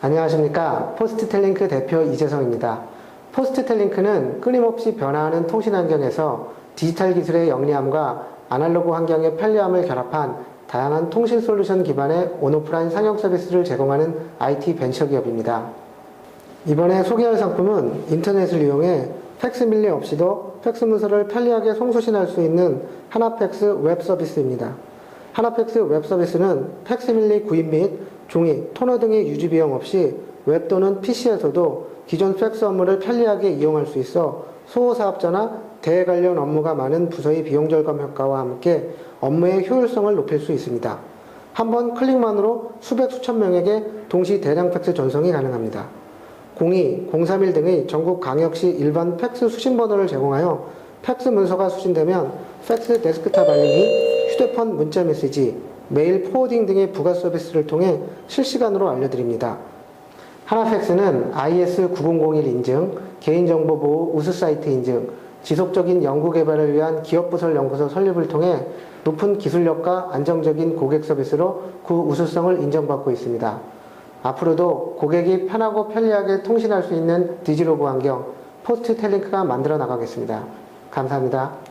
안녕하십니까. 포스트텔링크 대표 이재성입니다. 포스트텔링크는 끊임없이 변화하는 통신 환경에서 디지털 기술의 영리함과 아날로그 환경의 편리함을 결합한 다양한 통신 솔루션 기반의 온오프라인 상용 서비스를 제공하는 IT 벤처 기업입니다. 이번에 소개할 상품은 인터넷을 이용해 팩스 밀리 없이도 팩스 문서를 편리하게 송수신할 수 있는 하나팩스 웹 서비스입니다. 하나팩스 웹 서비스는 팩스 밀리 구입 및 종이, 토너 등의 유지 비용 없이 웹 또는 PC에서도 기존 팩스 업무를 편리하게 이용할 수 있어 소호 사업자나 대외 관련 업무가 많은 부서의 비용 절감 효과와 함께 업무의 효율성을 높일 수 있습니다. 한 번 클릭만으로 수백 수천 명에게 동시 대량 팩스 전송이 가능합니다. 02, 031 등의 전국 광역시 일반 팩스 수신 번호를 제공하여 팩스 문서가 수신되면 팩스 데스크탑 알림이 휴대폰 문자 메시지, 메일 포워딩 등의 부가 서비스를 통해 실시간으로 알려드립니다. 하나팩스는 IS9001 인증, 개인정보보호 우수 사이트 인증, 지속적인 연구개발을 위한 기업부설 연구소 설립을 통해 높은 기술력과 안정적인 고객 서비스로 그 우수성을 인정받고 있습니다. 앞으로도 고객이 편하고 편리하게 통신할 수 있는 디지로그 환경 포스트 텔링크가 만들어 나가겠습니다. 감사합니다.